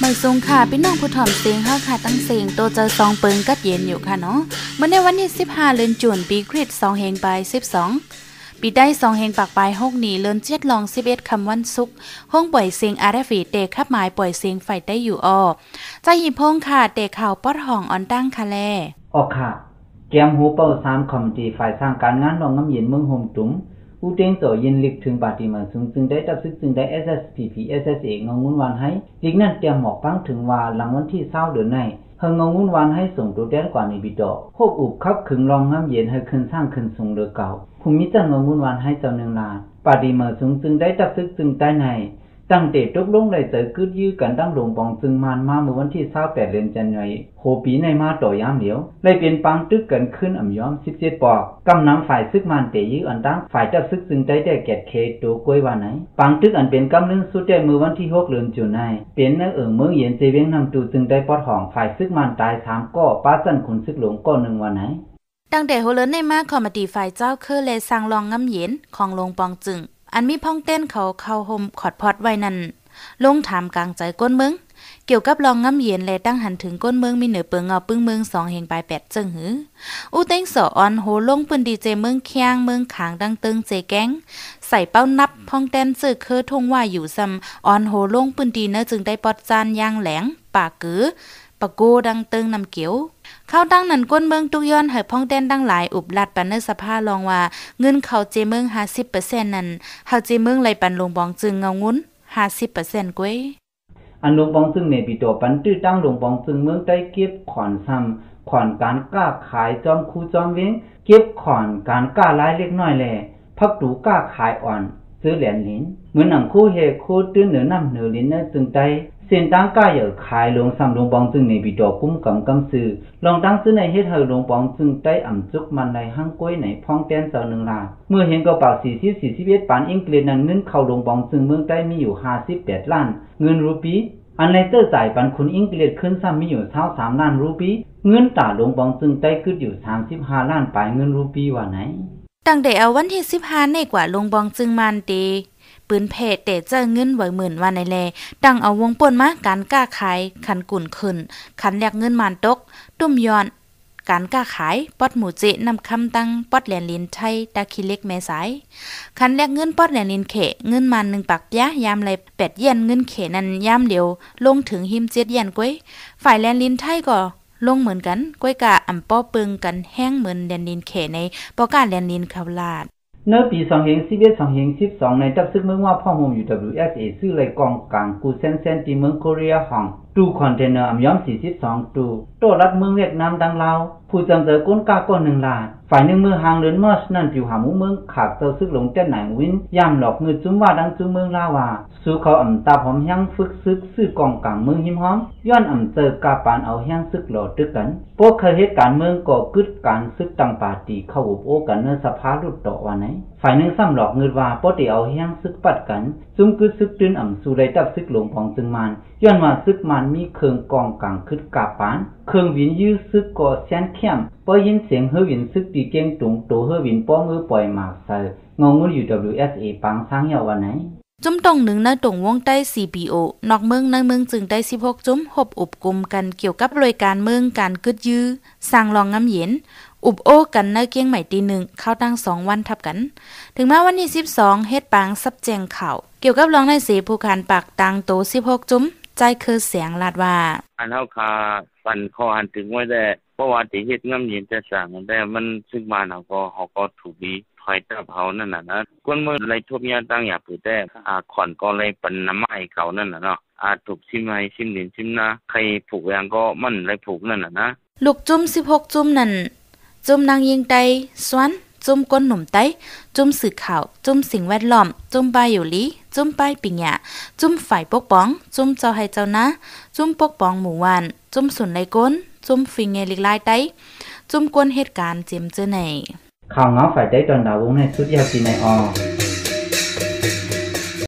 ไม่ทรงค่ะพี่น้องผู้ถ่อมเสียงเฮาค่ะตั้งเสียงโตเจอซองเปิงกัดเย็นอยู่ค่ะเนาะเมื่อในวันที่15เดือนจุนปีคริสต์2เฮงไป12 ปีได้2เฮงปากปลาย6นี้เลินเจ็ดลอง 11คำวันศุกร์ห้องปล่อยเสียงอาราฟีเตะขับหมายปล่อยเสียงไฟได้อยู่ออใจหิพงค่ะเตข่าวปอดห้องออนตั้งค่ะแลออกค่ะแกมหูเป้า3คอมตีฝ่ายสร้างการงานรองน้ำเย็นเมืองโฮมตุง อูเต็งต่อยินลิกถึงปาติมาซึ่งจึงได้ตับซึกจึงได้ SSPP SSA งงุนวันให้ลิกนั่นเตรียมหมอกปังถึงว่าหลังวันที่เศร้าเดือนในเฮงงงุนวันให้ส่งตัวแดนกว่าในบิดอโคบอุบคับขึงรองน้ำเย็นให้ขึ้นสร้างขึ้นสูงเดือเก่าภูมิจังงงุนวันให้เจ้าหนึ่งลาปาติมาซึ่งจึงได้ตับซึกจึงใต้ใน ตั้งแต่ตกลงได้เจอกึดยื้อกันตั้งหลวงปองซึงมานมาเมื่อวันที่28เดือนกันยายนโหปีในมาต่อยามเหลียวได้เป็นปังตึกกันขึ้นอ่ำย้อม 17 ปอกกำน้ำฝ่ายซึกมันเตยื้ออันตั้งฝ่ายจับซึกซึ่งได้ได้แกดเคตัวกล้วยว่าไหนปังตึกอันเป็นกำลึงสุดได้มือวันที่6เดือนจุนายเป็นในเอิงเมืองเย็นเจเวงนำตูจึงได้ปอดห้องฝ่ายซึกมันตาย3ก้อป้าจันขุนซึกหลวงก้อหนึ่งวันไหนตั้งแต่โฮเลนในมาคอมมดีฝ่ายเจ้าคือเลสังรองงำเย็นของลงปองจึง อันมีพ่องเต้นเขาเข้าห่มขอดพอดไว้นั่นลงถามกลางใจก้นเมืองเกี่ยวกับลองง้ำเย็นและตั้งหันถึงก้นเมืองมีเหนือเปิงเงาปึ้งเมืองสองเฮงปลายแปดจึงหืออูเต็งสอออนโหลงปืนดีเจเมืองเคียงเมืองขางดังตึงเจแก้งใส่เป้านับพ้องแตนซื้อคือทงว่าอยู่ซ้ำออนโหลงปืนดีเนื้อจึงได้ปอดจานยางแหลงปากกือ ปะโกดังตึงนำเกียวเข้าตั้งนันก้นเมืองตุกย้อนให้พ้องเต้นดังหลายอุบลัดปันเนสภาลองว่าเงินเขาเจเมือง50%นั้นเฮาเจเมืองไหลปันลงบองจึงเงางุ้น50%กวยอันหลวงปองซึ่งในปีตัวปันตื้อตั้งหลวงปองซึ่งเมืองใต้เก็บขอนซ้ำขอนการกล้าขายจอมคูจอมเว้งเก็บขอนการกล้าลายเล็กน้อยแลพักดูกล้าขายอ่อนซื้อเหรียญลิ้นเหมือนหนังคู่เฮคู่ตื้อเหนือน้ำเหนือลิ้นนั่นจึงใจ เส้นตั้งก้าเหยื่อขายลงซ้ำลงปองซึ่งในปีตัวกุ้มกำกำซื้อลองตั้งซื้อในเฮ็ดเฮอลงปองซึ่งใต้อ่ำจุกมันในห้างก้อยในพ้องแต้นเจ้าหนึ่งลา เมื่อเห็นกระเป๋าสี่สิบสี่สิบเอ็ดปานอิงเกลนั้นเงินเข้าลงปองซึ่งเมืองใต้มีอยู่ห้าสิบแปดล้าน เงินรูปี อันในเตอร์จ่ายปันคุณอิงกลียดขึ้นซ้ำมีอยู่เท่าสามล้านรูปี เงินตาลงบองจึงได้ขึ้นอยู่สามสิบห้าล้านปลายเงินรูปีว่าไหน ตั้งแต่เอาวันที่สิบห้าในกว่าลงบองจึงมันเต ปืนเพจแต่เจอเงินไหวหมื่นวันในแลตั้งเอาวงป่นมาการกล้าขายขันกุ่นขึ้นขันแลกเงินมันตก ตุ้มย้อนการก้าขายปอดหมูเจนำคำตั้งปอดแหลนลินไทยตาคิเล็กแม่สายคันแลกเงินปอดแหลนลินเขเงินมันหนึ่งปักยะยามเลยแปดเย็นเงินเขนั้นยามเดียว ลงถึงหิมเจ็ดเย็นก้วยฝ่ายแลนลินไทยก็ลงเหมือนกันก้วยกะอ่ำป้อปึงกันแห้งเหมือนแลนลินเขในปอกาแลนลินเขาลาด เนื้อปีสองเฮงสิบเอ็ดสองเฮงสิบสองในจับซึกเมืองว่าพ่อโฮมอยู่ WSA ซื้อเลยกองกลางกูเซนเซนตีเมืองโคเรียห้อง ตู้คอนเทนเนอร์อ่ำย้อมสี่สิบสองตู้โตรัดเมืองเวียดนามดังลาผู้จังเจอก้นกาก้นหนึ่งลาฝ่ายหนึ่งมือหางเดินมอสนั่นผิวหามุเมืองขาดเจ้าซึกหลงเจ้าหนังวินย่ำหลอกเงินจุ้มว่าดังจุ้มเมืองลาวาสู้เขาอ่ำตาหอมยังฝึกซึกซื้อกองกลางเมืองหิมหอม ย้อนอ่ำเจอกาปานเอาแห้งซึกหล่อตึกกันพวกเคยเหตุการเมืองก่อกึดการซึกตังปาตีเข้าอุบโอกันเนื้อสภาลุดต่อวันไหนฝ่ายหนึ่งซ้ำหลอกเงินว่าปอติเอาแห้งซึกปัดกัน จุ้มกึดซึกตื้นอ่ำสู่ได้จับซึกหลงของจึงมันย้อนมาซึกมันมีเครื่องกองกลางคึดกาปานเครื่องวินยื้อซึกก่อแสนเข้มพอยินเสียงเฮวินซึกตีเก่งตุงโตเฮวินป้อมือปล่อยหมากใส่งงงูอยู่ WSA ปังสร้างยาววันไหนจุ้มตรงหนึ่งในตรงวงใต้ CPO นอกเมืองในเมืองจึงได้ 16 จุ้มหบอุบกลุ่มกันเกี่ยวกับรายการเมืองการกึดยื้อสร้างรองน้ำเย็น อุบโอกันในเกียงใหม่ตีหนึ่งเข้าตั้งสองวันทับกัน ถึงมาวันที่ 12 เฮ็ดปางซับแจงข่าว เกี่ยวกับรองในเสผู้คานปากตังโต 16 จุ้ม ใจคือเสียงลาดว่า อันเฮาคาปันคอหันถึงไว้ได้เพราะว่าที่เฮ็ดงำเย็นจะสร้างแต่มันซึ่งบ้านเฮาก็เฮาก็ถูกดีถอยตับเฮานั่นน่ะนะกวนมือไรทุบยาตั้งอย่าปือแต่อ่าขอนก็เลยปันน้ำไม้เขานั่นน่ะเนาะอาถูกซิมให้ซิมดินซิมนาใครผูกอย่างก็มันไรผูกนั่นน่ะนะลูกจุ้ม16จุ้มนั่นจุ้มนางยิงไตสวน จุ้มก้นหนุ่มไตจุ้มสื่อข่าว จุ้มสิ่งแวดล้อม จุ้มใบอยู่ลีจุ้มป้ายปิงหยาจุ้มฝ่ายปกป้อง จุ้มเจ้าให้เจ้านะ จุ้มปกป้องหมู่วันจุ้มสุนในก้น จุ้มฟิงเงลิกลายไตจุ้มก้นเหตุการณ์เจียมเจอไหนข่าวเงาฝ่ายได้ตอนดาวงในสุดยาจีในออ